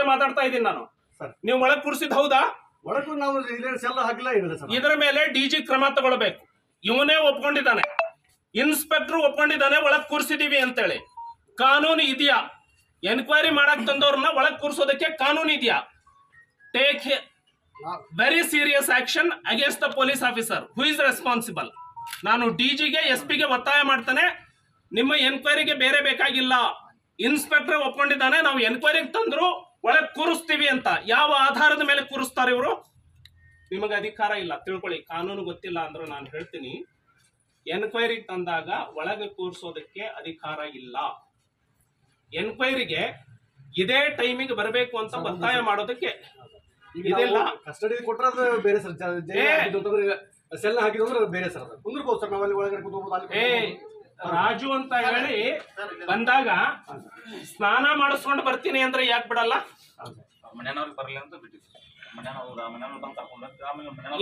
ಇರೋದೇ ಮಾತಾಡ್ತಾ ಇದ್ದೀನಿ ನಾನು. ಸರ್. ನೀವು ಒಳಗೆ ಕೂರಿಸಿದ್ ಹೌದಾ? ಒಳಗೂ ನಾವು ಎಲ್ಲ ಸರ್. ಇದರ ಮೇಲೆ ಡಿಜಿ ಕ್ರಮ ತಗೊಳ್ಬೇಕು. ಇವನೇ ಒಪ್ಕೊಂಡಿದ್ದಾನೆ. ಇನ್ಸ್ಪೆಕ್ಟರ್ ಒಪ್ಕೊಂಡಿದ್ದಾನೆ ಒಳಗ್ ಕೂರಿಸಿದೀವಿ ಅಂತೇಳಿ. ಕಾನೂನು ಇದೆಯಾ? ಎನ್ಕ್ವೈರಿ ಮಾಡಕ್ ತಂದವ್ರನ್ನ ಒಳಗ್ ಕೂರಿಸೋದಕ್ಕೆ ಕಾನೂನು ಇದೆಯಾ? ಟೇಕ್ ನಾವು- very serious action against the police officer who is responsible ನಾನು ಡಿಜಿಗೆ ಎಸ್ ಪಿಗೆ ಒತ್ತಾಯ ಮಾಡ್ತಾನೆ. ನಿಮ್ಮ ಎನ್ಕ್ವೈರಿಗೆ ಬೇರೆ ಬೇಕಾಗಿಲ್ಲ. ಇನ್ಸ್ಪೆಕ್ಟರ್ ಒಪ್ಕೊಂಡಿದ್ದಾನೆ. ನಾವು ಎನ್ಕ್ವೈರಿಗೆ ತಂದ್ರು ಒಳಗೆ ಕೂರಿಸ್ತೀವಿ ಅಂತ ಯಾವ ಆಧಾರದ ಮೇಲೆ ಕೂರಿಸ್ತಾರೆ ಇವರು? ನಿಮಗೆ ಅಧಿಕಾರ ಇಲ್ಲ ತಿಳ್ಕೊಳ್ಳಿ. ಕಾನೂನು ಗೊತ್ತಿಲ್ಲ ಅಂದ್ರೆ ನಾನು ಹೇಳ್ತೀನಿ. ಎನ್ಕ್ವೈರಿ ತಂದಾಗ ಒಳಗೆ ಕೂರಿಸೋದಕ್ಕೆ ಅಧಿಕಾರ ಇಲ್ಲ. ಎನ್ಕ್ವೈರಿಗೆ ಇದೇ ಟೈಮಿಗೆ ಬರಬೇಕು ಅಂತ ಒತ್ತಾಯ ಮಾಡೋದಕ್ಕೆ ಇದೆಲ್ಲ. ಕಸ್ಟಡಿ ಕೊಟ್ಟರೆ ಬೇರೆ ಸರ್. ಸೆಲ್ ಹಾಕಿದ್ರು ಬೇರೆ ಸರ್ ಕುಂದ್ರಬಹುದು ಸರ್ ನಾವಲ್ಲಿ ಒಳಗಡೆ ಏ ರಾಜು ಅಂತ ಹೇಳಿ ಬಂದಾಗ ಸ್ನಾನ ಮಾಡಿಸ್ಕೊಂಡು ಬರ್ತೀನಿ ಅಂದ್ರೆ ಯಾಕೆ ಬಿಡಲ್ಲ? ಮನೆಯವ್ರಿಗೆ ಬರಲಿ ಅಂತ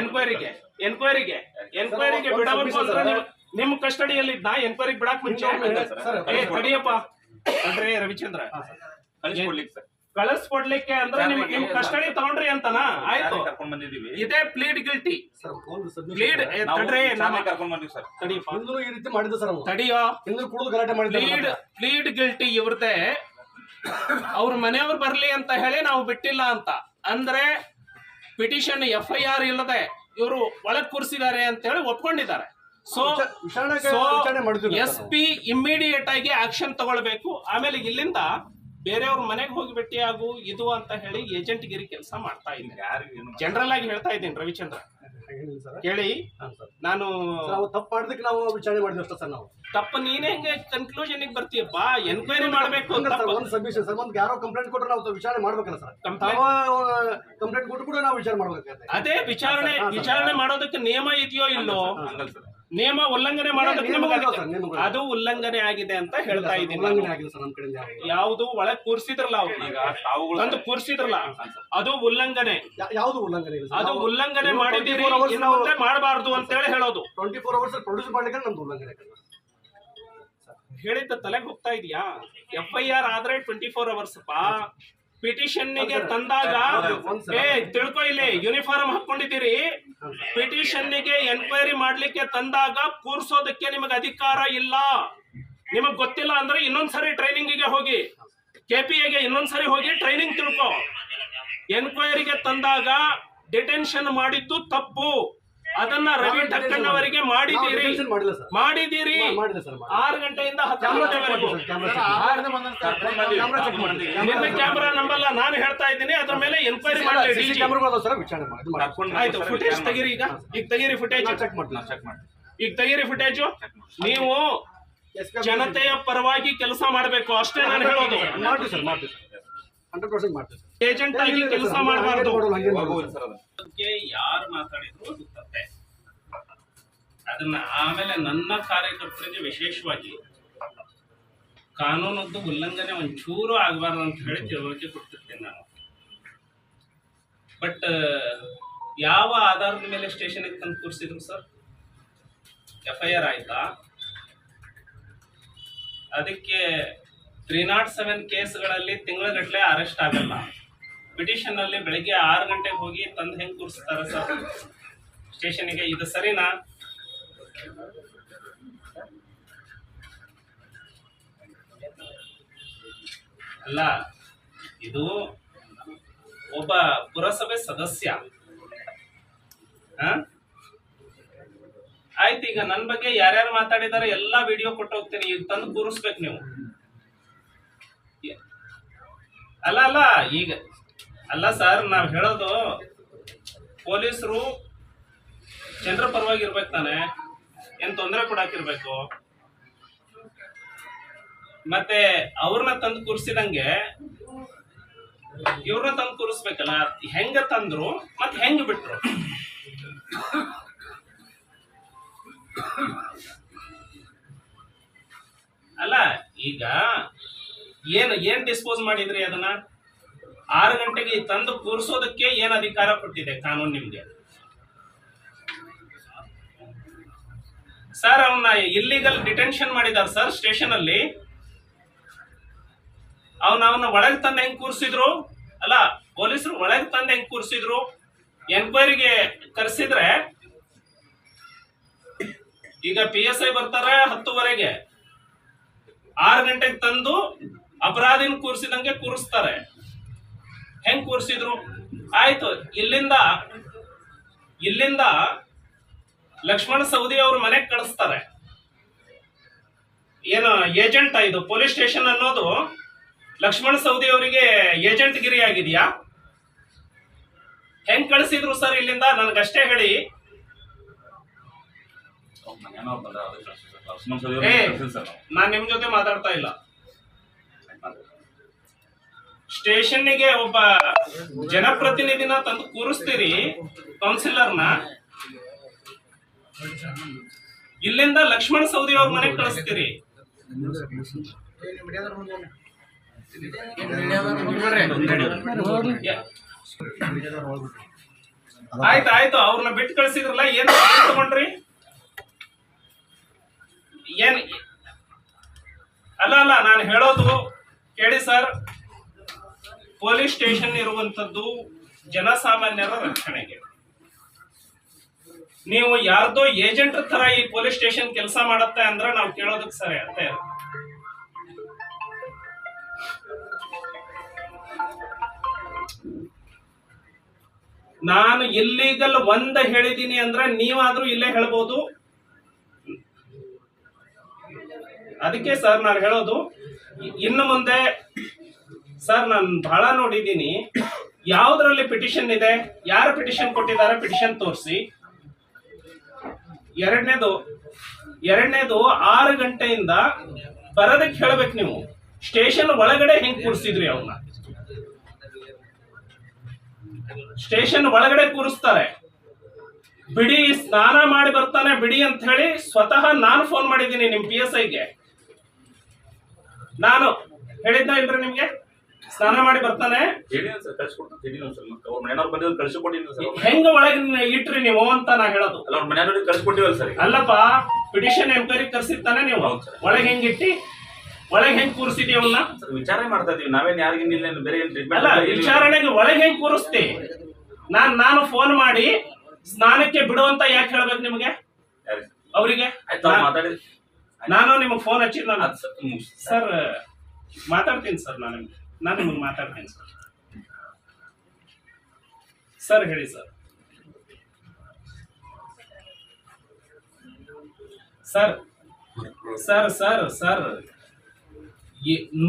ಎನ್ಕ್ವೈರಿಗೆ ಎನ್ಕ್ವೈರಿಗೆ ಎನ್ಕ್ವೈರಿಗೆ ಬಿಡಬೇಕು ಅಂದ್ರೆ. ನಿಮ್ ಕಸ್ಟಡಿಯಲ್ಲಿ ಇದ್ದ ಎನ್ಕ್ವೈರಿಗೆ ಬಿಡಕ್ ಮುಂಚೆ ಸರ್, ಏ ತಡಿಯಪ್ಪ. ಅಂದ್ರೆ ರವಿಚಂದ್ರ. ಕಳಿಸ್ಕೊಡ್ಲಿಕ್ಕೆ ಸರ್ ಕಳಿಸ್ಕೊಡ್ಲಿಕ್ಕೆ ಅಂದ್ರೆ ನಿಮ್ ನಿಮ್ ಕಸ್ಟಡಿ ತಗೊಂಡ್ರಿ ಅಂತನಾ? ಆಯ್ತು. ಕರ್ಕೊಂಡ್ ಇದೇ plead guilty sir plead sir. ತಡ್ರಿ ನಾನು ಕರ್ಕೊಂಡ್ ಬಂದಿವಿ ಸರ್. ತಡಿ ಹಿಂದೂ ಈ ರೀತಿ ಮಾಡಿದ್ದು ಸರ್ ಅವ್ನು ತಡಿಯೋ. ಹಿಂದೂ ಕುಡಿದು ಗಲಾಟೆ ಮಾಡಿದ್ದ ಪ್ಲೀಡ್ ಪ್ಲೀಡ್ ಗಿಲ್ಟಿ ಇವ್ರದೇ ಅವ್ರ ಮನೆಯವ್ರು ಬರ್ಲಿ ಅಂತ ಹೇಳಿ ನಾವು ಬಿಟ್ಟಿಲ್ಲ ಅಂತ. ಅಂದ್ರೆ ಪಿಟಿಷನ್ ಎಫ್ ಐ ಆರ್ ಇಲ್ಲದೆ ಇವರು ಒಳಗ್ ಕೂರಿಸಿದ್ದಾರೆ ಅಂತ ಹೇಳಿ ಒಪ್ಕೊಂಡಿದ್ದಾರೆ. ಸೊ ವಿಚಾರ- ವಿಚಾರಣೆ ಸೊ ಎಸ್ ಪಿ ಇಮ್ಮಿಡಿಯೇಟ್ ಆಗಿ ಆಕ್ಷನ್ ತಗೊಳ್ಬೇಕು. ಆಮೇಲೆ ಇಲ್ಲಿಂದ ಬೇರೆಯವ್ರ ಮನೆಗೆ ಹೋಗಿ ಆಗು ಇದು ಅಂತ ಹೇಳಿ ಏಜೆಂಟ್ ಗಿರಿ ಕೆಲಸ ಮಾಡ್ತಾ ಇದ್ದೀನಿ ಜನರಲ್ ಆಗಿ ಹೇಳ್ತಾ ಇದ್ದೀನಿ ರವಿಚಂದ್ರ. ಹೇಳಿಲ್ಲ ಸರ್. ಕೇಳಿ. ಹಾಂ ಸರ್. ನಾನು ನಾವು ತಪ್ಪು ಮಾಡಿದಕ್ಕೆ ನಾವು ವಿಚಾರಣೆ ಮಾಡಿದ್ವಿ ಅಷ್ಟೇ ಸರ್ ನಾವು. ತಪ್ಪು ನೀನೇ ಹೆಂಗೆ ಕನ್ಕ್ಲೂಷನ್ ಬರ್ತೀಯಪ್ಪ ಎನ್ಕ್ವೈರಿ ಮಾಡ್ಬೇಕು ಅಂದ್ರೆ ಒಂದು ಸಬ್ಮಿಷನ್ ಸರ್ ಒಂದು ಯಾರೋ ಕಂಪ್ಲೇಂಟ್ ಕೊಟ್ಟರೆ ನಾವು ವಿಚಾರಣೆ ಮಾಡ್ಬೇಕಲ್ಲ ಸರ್. ಕಂಪ್ಲೇಂಟ್ ಕೊಟ್ಟು ಕೂಡ ನಾವು ವಿಚಾರ ಮಾಡ್ಬೇಕಾಗತ್ತೆ ಅದೇ ವಿಚಾರಣೆ ವಿಚಾರಣೆ ಮಾಡೋದಕ್ಕೆ ನಿಯಮ ಇದೆಯೋ ಇಲ್ಲೋ? ಸರ್. ನಿಯಮ ಉಲ್ಲಂಘನೆ ಮಾಡೋದಕ್ಕೆ. ಅದು ಉಲ್ಲಂಘನೆ ಆಗಿದೆ ಅಂತ ಹೇಳ್ತಾ ಇದ್ದೀನಿ. ಯಾವುದು ಒಳಗ್ ಕೂರ್ಸಿದ್ರಲ್ಲ ಅವ್ರು. ತಂದು ಕೂರ್ಸಿದ್ರಲ್ಲ. ಅದು ಉಲ್ಲಂಘನೆ. ಯಾವ್ದು ಉಲ್ಲಂಘನೆ ಅದು ಉಲ್ಲಂಘನೆ ಮಾಡಿದ್ದೀರಿ ಮಾಡಬಾರ್ದು ಅಂತ ಹೇಳಿ ಹೇಳೋದು. ಟ್ವೆಂಟಿ ಫೋರ್ ಅವರ್ಸ್ ಪ್ರೊಡ್ಯೂಸ್ ಮಾಡ್ಲಿಕ್ಕೆ ನಮ್ದು ಉಲ್ಲಂಘನೆ. ಹೇಳಿದ್ದ ತಲೆಗೆ ಹೋಗ್ತಾ ಇದೆಯಾ? ಎಫ್ ಐ ಆರ್ ಆದ್ರೆ ಟ್ವೆಂಟಿ ಫೋರ್ ಅವರ್ಸ್ ಪಿಟಿಷನ್ಗೆ ತಂದಾಗ ಏ ತಿಳ್ಕೊ ಇಲ್ಲಿ ಯೂನಿಫಾರ್ಮ್ ಹಾಕೊಂಡಿದ್ದೀರಿ ಪಿಟಿಷನ್ಗೆ ಎನ್ಕ್ವೈರಿ ಮಾಡ್ಲಿಕ್ಕೆ ತಂದಾಗ ಕೂರ್ಸೋದಕ್ಕೆ ನಿಮಗೆ ಅಧಿಕಾರ ಇಲ್ಲ. ನಿಮಗ್ ಗೊತ್ತಿಲ್ಲ ಅಂದ್ರೆ ಇನ್ನೊಂದ್ಸರಿ ಟ್ರೈನಿಂಗ್ಗೆ ಹೋಗಿ. ಕೆಪಿಎಗೆ ಇನ್ನೊಂದ್ಸರಿ ಹೋಗಿ ಟ್ರೈನಿಂಗ್ ತಿಳ್ಕೊ. ಎನ್ಕ್ವೈರಿಗೆ ತಂದಾಗ ಡಿಟೆನ್ಷನ್ ಮಾಡಿದ್ದು ತಪ್ಪು. ಅದನ್ನ ರವಿ ಟಕ್ಕಣ್ಣವರಿಗೆ ಮಾಡಿದ್ದೀರಿ. ಮಾಡಿದ್ದೀರಿ. ಆರು ಗಂಟೆಯಿಂದ ನಿನ್ನ ಕ್ಯಾಮ್ರಾ ನಂಬಲ್ಲ ನಾನು ಹೇಳ್ತಾ ಇದ್ದೀನಿ. ಅದ್ರ ಮೇಲೆ ಎನ್ಕ್ವೈರಿ ಮಾಡಿ. ಆಯ್ತು ಫುಟೇಜ್ ತೆಗೀರಿ ಈಗ. ಈಗ ತೆಗೀರಿ ಫುಟೇಜ್ ಚೆಕ್ ಮಾಡಿ ಈಗ ತೆಗೀರಿ ಫುಟೇಜು ನೀವು ಜನತೆಯ ಪರವಾಗಿ ಕೆಲಸ ಮಾಡಬೇಕು. ಅಷ್ಟೇ ನಾನು ಹೇಳೋದು. ಮಾಡ್ತೀವಿ ಸರ್ ಮಾಡ್ತೀವಿ ಸರ್. ಹಂಡ್ರೆಡ್ ಪರ್ಸೆಂಟ್ ಮಾಡ್ತೀವಿ ಸರ್. ಏಜೆಂಟ್ ಆಗಿ ಕೆಲಸ ಮಾಡಬಾರದು. ಯಾರು ಮಾತಾಡಿದ್ರು ಅದು ತಪ್ಪೆ. ಅದನ್ನ ಆಮೇಲೆ ನನ್ನ ಕಾರ್ಯಕರ್ತರಿಗೆ ವಿಶೇಷವಾಗಿ ಕಾನೂನದ್ದು ಉಲ್ಲಂಘನೆ ಒಂಚೂರು ಆಗಬಾರ್ದು ಅಂತ ಹೇಳಿ ತಿಳುವಳಿಕೆ ಕೊಡ್ತಿರ್ತೇನೆ ನಾನು. ಬಟ್ ಯಾವ ಆಧಾರದ ಮೇಲೆ ಸ್ಟೇಷನ್ಗೆ ತಂದು ಕೂರಿಸಿದ್ರು ಸರ್? ಎಫ್ ಐ ಆರ್ ಆಯ್ತಾ? ಅದಕ್ಕೆ ತ್ರೀ ನಾಟ್ ಸೆವೆನ್ ಕೇಸ್ಗಳಲ್ಲಿ ತಿಂಗಳಗಟ್ಟಲೆ ಅರೆಸ್ಟ್ ಆಗಲ್ಲ. ಪಿಟಿಷನ್ ಅಲ್ಲಿ ಬೆಳಿಗ್ಗೆ ಆರು ಗಂಟೆಗೆ ಹೋಗಿ ತಂದು ಹೆಂಗ್ ಕೂರಿಸ್ತಾರೆ ಸರ್? ಸ್ಟೇಷನ್ಗೆ ಇದು ಸರಿನಾ? ಅಲ್ಲ, ಇದು ಒಬ್ಬ ಪುರಸಭೆ ಸದಸ್ಯ? ಆಯ್ತು, ಈಗ ನನ್ನ ಬಗ್ಗೆ ಯಾರ್ಯಾರು ಮಾತಾಡಿದಾರೆ ಎಲ್ಲಾ ವಿಡಿಯೋ ಕೊಟ್ಟು ಹೋಗ್ತೀನಿ. ಈಗ ತಂದು ಕೂರಿಸ್ಬೇಕು ನೀವು. ಅಲ್ಲ ಅಲ್ಲ, ಈಗ ಅಲ್ಲ ಸರ್, ನಾವ್ ಹೇಳೋದು ಪೊಲೀಸರು ಜನರ ಪರವಾಗಿ ಇರ್ಬೇಕು ತಾನೆ. ಏನ್ ತೊಂದರೆ ಕೊಡಾಕಿರ್ಬೇಕು. ಮತ್ತೆ ಅವ್ರನ್ನ ತಂದು ಕೂರಿಸಿದಂಗೆ ಇವ್ರನ್ನ ತಂದು ಕೂರಿಸ್ಬೇಕಲ್ಲ, ಹೆಂಗ ತಂದ್ರು ಮತ್ತೆ ಹೆಂಗ್ ಬಿಟ್ರು? ಅಲ್ಲ, ಈಗ ಏನ್ ಏನ್ ಡಿಸ್ಪೋಸ್ ಮಾಡಿದ್ರಿ ಅದನ್ನ? ಆರು ಗಂಟೆಗೆ ತಂದು ಕೂರಿಸೋದಕ್ಕೆ ಏನು ಅಧಿಕಾರ ಕೊಟ್ಟಿದೆ ಕಾನೂನು ನಿಮಗೆ? ಸರ್ ಅವನ್ನ ಇಲ್ಲಿಗಲ್ ಡಿಟೆನ್ಷನ್ ಮಾಡಿದಾರ ಸರ್ ಸ್ಟೇಷನ್ ಅಲ್ಲಿ. ಅವನ ಅವನ ಒಳಗೆ ತಂದು ಹೆಂಗ್ ಕೂರಿಸಿದ್ರು? ಅಲ್ಲ, ಪೊಲೀಸರು ಒಳಗೆ ತಂದು ಹೆಂಗ್ ಕೂರಿಸಿದ್ರು? ಎನ್ಕ್ವೈರಿಗೆ ಕರೆಸಿದ್ರೆ, ಈಗ ಪಿ ಎಸ್ ಐ ಬರ್ತಾರೆ ಹತ್ತುವರೆಗೆ. ಆರು ಗಂಟೆಗೆ ತಂದು ಅಪರಾಧಿನ ಕೂರಿಸಿದಂಗೆ ಕೂರಿಸ್ತಾರೆ. ಹೆಂಗ್ ಕೂರಿಸಿದ್ರು? ಆಯ್ತು ಇಲ್ಲಿಂದ ಇಲ್ಲಿಂದ ಲಕ್ಷ್ಮಣ ಸೌದಿ ಅವ್ರ ಮನೆಗೆ ಕಳಿಸ್ತಾರೆ. ಏನು ಏಜೆಂಟ್ ಇದು ಪೊಲೀಸ್ ಸ್ಟೇಷನ್ ಅನ್ನೋದು ಲಕ್ಷ್ಮಣ ಸೌದಿ ಅವರಿಗೆ ಏಜೆಂಟ್ ಗಿರಿ ಆಗಿದೆಯಾ ಹೆಂಗ್ ಕಳಿಸಿದ್ರು ಸರ್ ಇಲ್ಲಿಂದ? ನನಗಷ್ಟೇ ಹೇಳಿ. ನಾನ್ ನಿಮ್ ಜೊತೆ ಮಾತಾಡ್ತಾ ಇಲ್ಲ. ಆಯ್ತು. ಸ್ಟೇಷನ್ನಿಗೆ ಒಬ್ಬ ಜನಪ್ರತಿನಿಧಿನ ತಂದು ಕೂರಿಸ್ತೀರಿ ಕೌನ್ಸಿಲರ್ನ ಇಲ್ಲಿಂದ ಲಕ್ಷ್ಮಣ ಸೌದಿ ಅವ್ರ ಮನೆಗೆ ಕಳಿಸ್ತೀರಿ. ಆಯ್ತು ಆಯ್ತು ಅವ್ರನ್ನ ಬಿಟ್ಟು ಕಳ್ಸಿದ್ರಲ್ಲ, ಏನ್ ತಗೊಂಡ್ರಿ? ಏನ್ ಅಲ್ಲ ಅಲ್ಲ, ನಾನು ಹೇಳೋದು ಕೇಳಿ ಸರ್. ಪೊಲೀಸ್ ಸ್ಟೇಷನ್ ಇರುವಂತದ್ದು ಜನಸಾಮಾನ್ಯರ ರಕ್ಷಣೆಗೆ ನೀವು ಯಾರ್ದೋ ಏಜೆಂಟ್ ತರ ಈ ಪೊಲೀಸ್ ಸ್ಟೇಷನ್ ಕೆಲಸ ಮಾಡತ್ತೆ ಅಂದ್ರೆ ನಾವು ಕೇಳೋದಕ್ಕೆ ಸರಿ ಅಂತ ಇಲ್ಲ. ನಾನು ಇಲ್ಲಿಗಲ್ ಒಂದ ಹೇಳಿದ್ದೀನಿ ಅಂದ್ರೆ ನೀವಾದ್ರೂ ಇಲ್ಲೇ ಹೇಳ್ಬೋದು ಅದಕ್ಕೆ ಸರ್ ನಾನು ಹೇಳೋದು, ಇನ್ನು ಮುಂದೆ ಸರ್ ನಾನು ಬಹಳ ನೋಡಿದ್ದೀನಿ. ಯಾವ್ದ್ರಲ್ಲಿ ಪಿಟಿಷನ್ ಇದೆ? ಯಾರು ಪಿಟಿಷನ್ ಕೊಟ್ಟಿದ್ದಾರೆ? ಪಿಟಿಷನ್ ತೋರಿಸಿ. ಎರಡನೇದು ಎರಡನೇದು ಆರು ಗಂಟೆಯಿಂದ ಬರೋದಕ್ಕೆ ಹೇಳ್ಬೇಕು ನೀವು. ಸ್ಟೇಷನ್ ಒಳಗಡೆ ಹೆಂಗ್ ಕೂರಿಸಿದ್ರಿ ಅವನ್ನ ಸ್ಟೇಷನ್ ಒಳಗಡೆ ಕೂರಿಸ್ತಾರೆ. ಬಿಡಿ, ಸ್ನಾನ ಮಾಡಿ ಬರ್ತಾನೆ ಬಿಡಿ ಅಂತ ಹೇಳಿ ಸ್ವತಃ ನಾನು ಫೋನ್ ಮಾಡಿದ್ದೀನಿ ನಿಮ್ ಪಿ ಎಸ್ ಐಗೆ ನಾನು ಹೇಳಿದ್ದ ಇಲ್ರಿ ನಿಮ್ಗೆ? ಸ್ನಾನ ಮಾಡಿ ಬರ್ತಾನೆ. ಹೆಂಗ ಒಳಗೆ ಇಟ್ರಿ ನೀವು ಅಂತ ನಾ ಹೇಳೋದು. ಅಲ್ಲ ಅವ್ರ ಮನೆಯವ್ರಿಗೆ ಕಳ್ಸಿಕೊಟ್ಟಿವಲ್ಲ ಸರ್. ಅಲ್ಲಪ್ಪ ಪಿಟಿಷನ್ ಎಂಕ್ವೈರಿ ಕರ್ಸಿರ್ತಾನೆ ನೀವು. ಒಳಗೆ ಹೆಂಗ್ ಇಟ್ಟಿ? ಹೆಂಗಿಟ್ಟಿ ಒಳಗೆ ಹೆಂಗ್ ಕೂರಿಸಿದಿ ಅವನ್ನ ವಿಚಾರಣೆ ವಿಚಾರ ಮಾಡ್ತಾ ಇದೀವಿ ನಾವೇನ್ ಯಾರಿಗಿನ್ನ ಬೇರೆ ಏನ್ ಅಲ್ಲ ಟ್ರೀಟ್ಮೆಂಟ್ ವಿಚಾರಣೆಗೆ ಒಳಗೆ ಹೆಂಗ್ ಕೂರಿಸ್ತಿ? ನಾನ್ ನಾನು ಫೋನ್ ಮಾಡಿ ಸ್ನಾನಕ್ಕೆ ಬಿಡು ಅಂತ ಯಾಕೆ ಹೇಳ್ಬೇಕು ನಿಮ್ಗೆ? ಅವರಿಗೆ? ನಾನು ನಿಮಗೆ ಫೋನ್ ಮುಗ್ಸಿ. ಸರ್ ಮಾತಾಡ್ತೀನಿ ಸರ್ ನಾನು ನಿಮ್ಗೆ. ನಾನು ನಿಮಗೆ ಮಾತಾಡ್ತೇನೆ ಸರ್. ಸರ್, ಹೇಳಿ sir. Sir sir sir sir.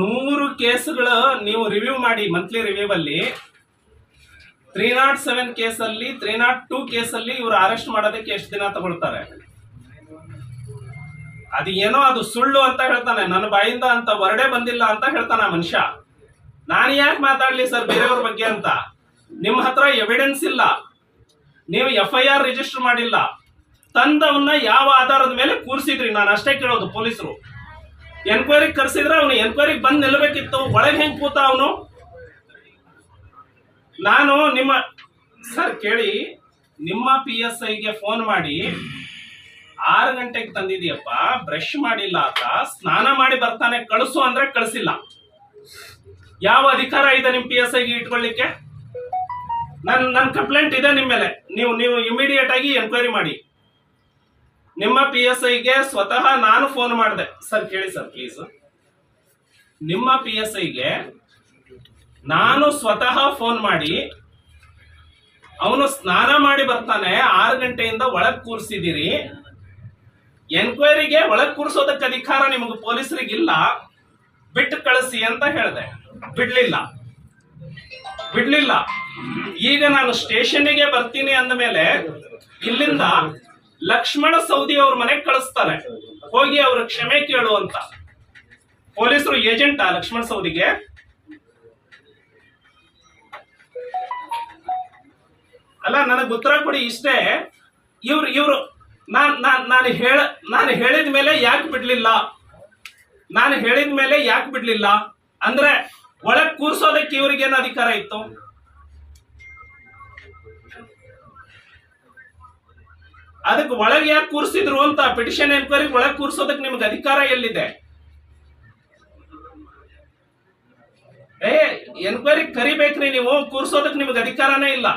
ನೂರು ಕೇಸ್ಗಳು ನೀವು ರಿವ್ಯೂ ಮಾಡಿ ಮಂತ್ಲಿ ರಿವ್ಯೂ ಅಲ್ಲಿ. ತ್ರೀ ನಾಟ್ ಸೆವೆನ್ ಕೇಸಲ್ಲಿ, ತ್ರೀ ನಾಟ್ ಟೂ ಕೇಸಲ್ಲಿ ಇವರು ಅರೆಸ್ಟ್ ಮಾಡೋದಕ್ಕೆ ಎಷ್ಟು ದಿನ ತಗೊಳ್ತಾರೆ? ಅದು ಏನೋ ಅದು ಸುಳ್ಳು ಅಂತ ಹೇಳ್ತಾನೆ. ನನ್ನ ಬಾಯಿಂದ ಅಂತ ಹೊರಡೆ ಬಂದಿಲ್ಲ ಅಂತ ಹೇಳ್ತಾನೆ ಆ ಮನುಷ್ಯ. ನಾನು ಯಾಕೆ ಮಾತಾಡ್ಲಿ ಸರ್ ಬೇರೆಯವ್ರ ಬಗ್ಗೆ ಅಂತ? ನಿಮ್ಮ ಹತ್ರ ಎವಿಡೆನ್ಸ್ ಇಲ್ಲ. ನೀವು ಎಫ್ ಐ ಆರ್ ರಿಜಿಸ್ಟರ್ ಮಾಡಿಲ್ಲ. ತಂದವನ್ನ ಯಾವ ಆಧಾರದ ಮೇಲೆ ಕೂರಿಸಿದ್ರಿ? ನಾನು ಅಷ್ಟೇ ಕೇಳೋದು ಪೊಲೀಸರು. ಎನ್ಕ್ವೈರಿ ಕರ್ಸಿದ್ರೆ ಅವನು ಎನ್ಕ್ವೈರಿಗೆ ಬಂದು ನಿಲ್ಲಬೇಕಿತ್ತು ಒಳಗೆ ಹೆಂಗ್ ಕೂತ ಅವನು? ನಾನು ನಿಮ್ಮ ಸರ್ ಕೇಳಿ, ನಿಮ್ಮ ಪಿ ಎಸ್ ಐಗೆ ಫೋನ್ ಮಾಡಿ, ಆರು ಗಂಟೆಗೆ ತಂದಿದೀಯಪ್ಪ ಬ್ರಷ್ ಮಾಡಿಲ್ಲ ಆತ, ಸ್ನಾನ ಮಾಡಿ ಬರ್ತಾನೆ, ಕಳಿಸು ಅಂದ್ರೆ ಕಳಿಸಿಲ್ಲ. ಯಾವ ಅಧಿಕಾರ ಇದೆ ನಿಮ್ ಪಿ ಎಸ್ ಐಗೆ ಇಟ್ಕೊಳ್ಳಿಕ್ಕೆ? ನನ್ ನನ್ ಕಂಪ್ಲೇಂಟ್ ಇದೆ ನಿಮ್ ಮೇಲೆ. ನೀವು ನೀವು ಇಮಿಡಿಯೇಟ್ ಆಗಿ ಎನ್ಕ್ವೈರಿ ಮಾಡಿ. ನಿಮ್ಮ ಪಿ ಎಸ್ ಐಗೆ ಸ್ವತಃ ನಾನು ಫೋನ್ ಮಾಡಿದೆ. ಸರ್ ಕೇಳಿ ಸರ್ ಪ್ಲೀಸ್ ನಿಮ್ಮ ಪಿ ಎಸ್ ಐಗೆ ನಾನು ಸ್ವತಃ ಫೋನ್ ಮಾಡಿ, ಅವನು ಸ್ನಾನ ಮಾಡಿ ಬರ್ತಾನೆ, ಆರು ಗಂಟೆಯಿಂದ ಒಳಗ್ ಕೂರಿಸಿದಿರಿ. ಎನ್ಕ್ವೈರಿಗೆ ಒಳಗ್ ಕೂರಿಸೋದಕ್ಕೆ ಅಧಿಕಾರ ನಿಮಗೆ ಪೊಲೀಸರಿಗಿಲ್ಲ. ಬಿಟ್ಟು ಕಳಿಸಿ ಅಂತ ಹೇಳಿದೆ. ಬಿಡ್ಲಿಲ್ಲ. ಬಿಡ್ಲಿಲ್ಲ. ಈಗ ನಾನು ಸ್ಟೇಷನ್ಗೆ ಬರ್ತೀನಿ ಅಂದ ಮೇಲೆ ಇಲ್ಲಿಂದ ಲಕ್ಷ್ಮಣ ಸೌದಿ ಅವ್ರ ಮನೆಗೆ ಕಳಿಸ್ತಾರೆ ಹೋಗಿ ಅವ್ರ ಕ್ಷಮೆ ಕೇಳು ಅಂತ. ಪೊಲೀಸರು ಏಜೆಂಟಾ ಲಕ್ಷ್ಮಣ ಸೌದಿಗೆ. ಅಲ್ಲ, ನನಗೆ ಉತ್ತರ ಕೊಡಿ ಇಷ್ಟೇ. ಇವ್ರು ಇವ್ರು, ನಾನ್ ನಾನ್ ಹೇಳ, ನಾನು ಹೇಳಿದ ಮೇಲೆ ಯಾಕೆ ಬಿಡ್ಲಿಲ್ಲ? ನಾನು ಹೇಳಿದ ಮೇಲೆ ಯಾಕೆ ಬಿಡ್ಲಿಲ್ಲ? ಅಂದ್ರೆ ಒಳಗ್ ಕೂರ್ಸೋದಕ್ಕೆ ಇವ್ರಿಗೇನು ಅಧಿಕಾರ ಇತ್ತು? ಅದಕ್ಕೆ ಒಳಗೆ ಯಾಕೆ ಕೂರಿಸಿದ್ರು ಅಂತ ಪಿಟಿಷನ್ ಎನ್ಕ್ವೈರಿ ಒಳಗೆ ಕೂರ್ಸೋದಕ್ಕೆ ನಿಮ್ಗೆ ಅಧಿಕಾರ ಎಲ್ಲಿದೆ? ಏ ಎನ್ಕ್ವೈರಿ ಕರಿಬೇಕ್ರಿ ನೀವು ಕೂರ್ಸೋದಕ್ ನಿಮ್ಗೆ ಅಧಿಕಾರನೇ ಇಲ್ಲ.